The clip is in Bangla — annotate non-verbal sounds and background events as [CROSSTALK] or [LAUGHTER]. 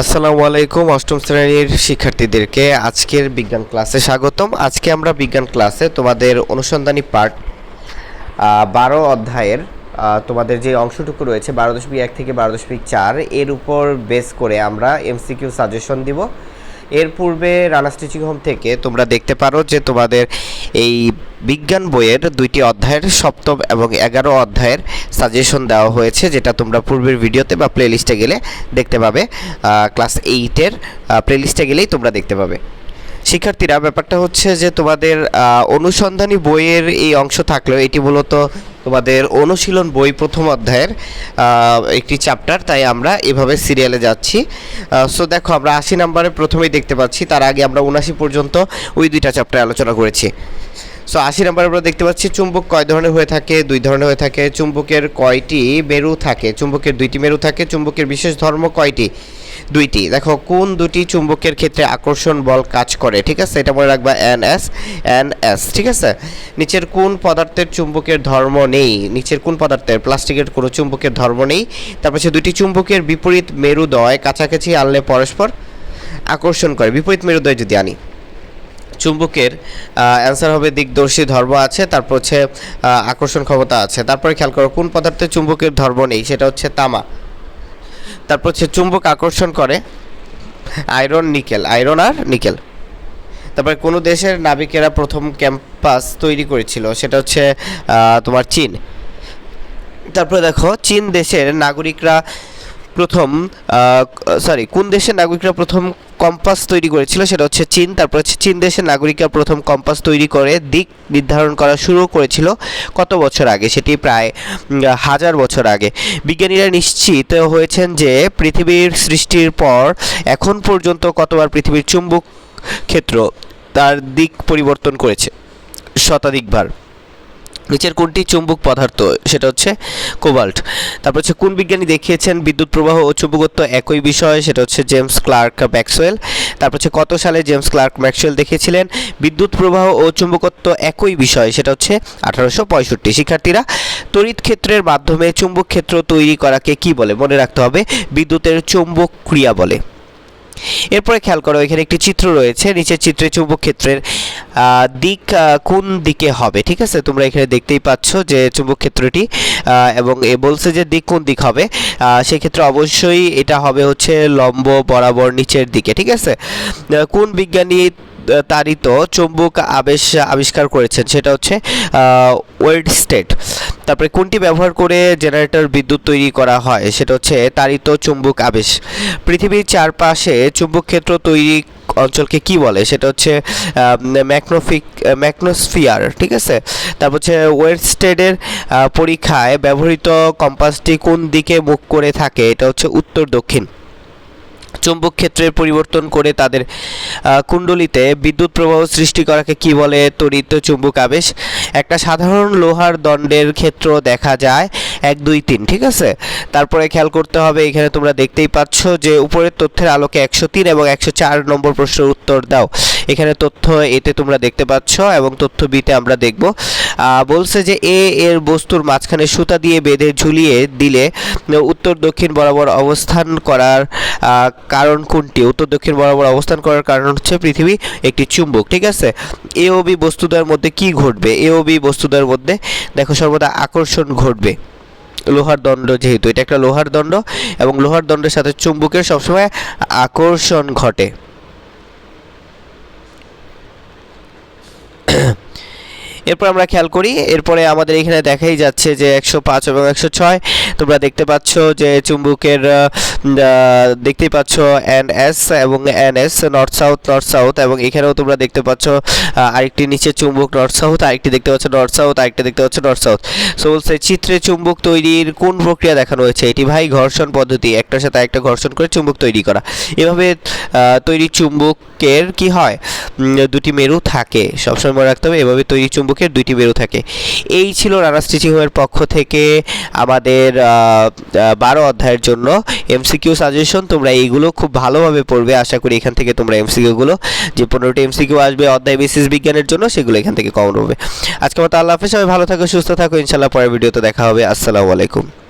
আসসালামু আলাইকুম, অষ্টম শ্রেণির শিক্ষার্থীদেরকে আজকের বিজ্ঞান ক্লাসে স্বাগতম। আজকে আমরা বিজ্ঞান ক্লাসে তোমাদের অনুসন্ধানী পার্ট বারো অধ্যায়ের তোমাদের যে অংশটুকু রয়েছে, বারো দশমিক এক থেকে বারো দশমিক চার, এর উপর বেস করে আমরা এমসিকিউ সাজেশন দিব। এর পূর্বে রানা স্টিচিং হোম থেকে তোমরা দেখতে পারো যে তোমাদের এই বিজ্ঞান বইয়ের দুইটি অধ্যায়ের সপ্তম এবং এগারো অধ্যায়ের সাজেশন দেওয়া হয়েছে, যেটা তোমরা পূর্বের ভিডিওতে বা প্লেলিস্টে গেলে দেখতে পাবে। ক্লাস এইটের প্লেলিস্টে গেলেই তোমরা দেখতে পাবে। শিক্ষার্থীরা, ব্যাপারটা হচ্ছে যে তোমাদের অনুসন্ধানী বইয়ের এই অংশ থাকলেও এটি মূলত তোমাদের অনুশীলন বই প্রথম অধ্যায়ের একটি চ্যাপ্টার তাই আমরা এভাবে সিরিয়ালে যাচ্ছি। সো দেখো, আমরা আশি নম্বরে প্রথমেই দেখতে পাচ্ছি, তার আগে আমরা উনাশি পর্যন্ত ওই দুইটা চ্যাপ্টার আলোচনা করেছি। সো আশি নম্বরে আমরা দেখতে পাচ্ছি, চুম্বক কয় ধরনের হয়ে থাকে? দুই ধরনের হয়ে থাকে। চুম্বকের কয়টি মেরু থাকে? চুম্বকের দুইটি মেরু থাকে। চুম্বকের বিশেষ ধর্ম কয়টি? দুইটি। দেখো, কোন দুটি চুম্বকের ক্ষেত্রে আকর্ষণ বল কাজ করে? ঠিক আছে? এটা মনে রাখবা এন এস এন এস, ঠিক আছে? নিচের কোন পদার্থের চুম্বকের ধর্ম নেই? নিচের কোন পদার্থের, প্লাস্টিকের কোনো চুম্বকের ধর্ম নেই? তারপর সে দুটি চুম্বকের বিপরীত মেরুদয় কাছাকাছি আনলে পরস্পর আকর্ষণ করে। বিপরীত মেরুদয় যদি আনি, চুম্বকের অ্যান্সার হবে দিকদর্শী ধর্ম আছে, তারপর হচ্ছে আকর্ষণ ক্ষমতা আছে। তারপরে খেয়াল করো, কোন পদার্থের চুম্বকের ধর্ম নেই? সেটা হচ্ছে তামা। তারপর হচ্ছে চুম্বক আকর্ষণ করে আয়রন নিকেল, আয়রন আর নিকেল। তারপরে কোনো দেশের নাবিকেরা প্রথম ক্যাম্পাস তৈরি করেছিল, সেটা হচ্ছে তোমার চীন। তারপরে দেখো, চীন দেশের নাগরিকরা প্রথম সরি কোন দেশের নাগরিকরা প্রথম কম্পাস তৈরি করেছিল সেটা হচ্ছে চীন, তারপর হচ্ছে চীন দেশের নাগরিকরা প্রথম কম্পাস তৈরি করে দিক নির্ধারণ করা শুরু করেছিল কত বছর আগে? সেটি প্রায় হাজার বছর আগে। বিজ্ঞানীরা নিশ্চিত হয়েছেন যে পৃথিবীর সৃষ্টির পর এখন পর্যন্ত কতবার পৃথিবীর চুম্বক ক্ষেত্র তার দিক পরিবর্তন করেছে শতাধিকবার। নিচের কোনটি চুম্বক পদার্থ? সেটা হচ্ছে কোবাল্ট। তারপর হচ্ছে কোন বিজ্ঞানী দেখিয়েছেন বিদ্যুৎ প্রবাহ ও চুম্বকত্ব একই বিষয়? সেটা হচ্ছে জেমস ক্লার্ক ম্যাক্সওয়েল। তারপর হচ্ছে কত সালে জেমস ক্লার্ক ম্যাক্সওয়েল দেখিয়েছিলেন বিদ্যুৎ প্রবাহ ও চুম্বকত্ব একই বিষয়? সেটা হচ্ছে আঠারোশো পঁয়ষট্টি। শিক্ষার্থীরা, তড়িৎ ক্ষেত্রের মাধ্যমে চুম্বক ক্ষেত্র তৈরি করাকে কি বলে? মনে রাখতে হবে, বিদ্যুতের চুম্বক ক্রিয়া বলে। এরপরে খেয়াল করো, এখানে একটি চিত্র রয়েছে, নিচের চিত্রে চুম্বক ক্ষেত্রের দিক কোন দিকে হবে, ঠিক আছে? তোমরা এখানে দেখতেই পাচ্ছ যে চুম্বক ক্ষেত্রটি এবং এ বলছে যে দিক কোন দিক হবে। সেক্ষেত্রে অবশ্যই এটা হবে হচ্ছে লম্ব বরাবর নিচের দিকে, ঠিক আছে? কোন বিজ্ঞানী তারিত চুম্বক আবেশ আবিষ্কার করেছেন, সেটা হচ্ছে ওয়েল্ড স্টেট। তারপরে কোনটি ব্যবহার করে জেনারেটর বিদ্যুৎ তৈরি করা হয়, সেটা হচ্ছে তারিত চুম্বক আবেশ। পৃথিবীর চারপাশে চুম্বক ক্ষেত্র তৈরি অঞ্চলকে কি বলে? সেটা হচ্ছে ম্যাকনোফিক ম্যাকনোস্ফিয়ার ঠিক আছে? তারপর হচ্ছে ওয়েস্টেডের পরীক্ষায় ব্যবহৃত কম্পাসটি কোন দিকে মুখ করে থাকে? এটা হচ্ছে উত্তর দক্ষিণ চুম্বক ক্ষেত্রের পরিবর্তন করে তাদের কুণ্ডলিতে বিদ্যুৎ প্রবাহ সৃষ্টি করাকে কি বলে তড়িৎ চুম্বক আবেশ? একটা সাধারণ লোহার দণ্ডের ক্ষেত্র দেখা যায়, এক, দুই, তিন, ঠিক আছে? তারপরে খেয়াল করতে হবে, এখানে তোমরা দেখতেই পাচ্ছ যে উপরের তথ্যের আলোকে একশো তিন এবং একশো চার নম্বর প্রশ্নের উত্তর দাও। এখানে তথ্য এতে তোমরা দেখতে পাচ্ছ এবং তথ্য বিতে আমরা দেখব। বলছে যে এ এর বস্তুর মাঝখানে সুতা দিয়ে বেঁধে ঝুলিয়ে দিলে উত্তর দক্ষিণ বরাবর অবস্থান করার কারণ কোনটি? উত্তর দক্ষিণ বরাবর অবস্থান করার কারণ হচ্ছে পৃথিবী একটি চুম্বক, ঠিক আছে? এ ও বি বস্তুদ্বয়ের মধ্যে কি ঘটবে? এ ও বি বস্তুদ্বয়ের মধ্যে, দেখো, সর্বদা আকর্ষণ ঘটবে। লোহার দণ্ড যেহেতু, এটা একটা লোহার দণ্ড এবং লোহার দণ্ডের সাথে চুম্বকের সবসময় আকর্ষণ ঘটে। [COUGHS] এরপর আমরা খেয়াল করি, এরপরে আমাদের এখানে দেখাই যাচ্ছে যে একশো পাঁচ এবং একশো ছয়, তোমরা দেখতে পাচ্ছ যে চুম্বকের দেখতেই পাচ্ছ এন এস এবং N S north south north south এবং এখানেও তোমরা দেখতে পাচ্ছ আরেকটি নিচে চুম্বক নর্থ সাউথ, আরেকটি দেখতে পাচ্ছ নর্থ সাউথ, আরেকটি দেখতে পাচ্ছ নর্থ সাউথ। সো বলছে চিত্রে চুম্বক তৈরির কোন প্রক্রিয়া দেখানো হয়েছে? এটি ভাই ঘর্ষণ পদ্ধতি, একটার সাথে একটা ঘর্ষণ করে চুম্বক তৈরি করা। এভাবে তৈরি চুম্বকের কি হয়? দুটি মেরু থাকে। সবসময় মনে রাখতে হবে, এভাবে তৈরি চুম্বকের দুইটি মেরু থাকে। এই ছিল রানা স্টিচিং হোমের পক্ষ থেকে আমাদের বারো অধ্যায়ের জন্য এমসিকিউ সাজেশন। তোমরা এইগুলো খুব ভালোভাবে পড়বে, আশা করি এখান থেকে তোমরা এমসিকিউগুলো, যে পনেরোটি এমসিকিউ আসবে অধ্যায় বিশেষ বিজ্ঞানের জন্য, সেগুলো এখান থেকে কমন হবে। আজকে মতো আল্লাহ হাফেজ, সবাই ভালো থাকো, সুস্থ থাকো ইনশাল্লাহ পরের ভিডিওতে দেখা হবে। আসসালামু আলাইকুম।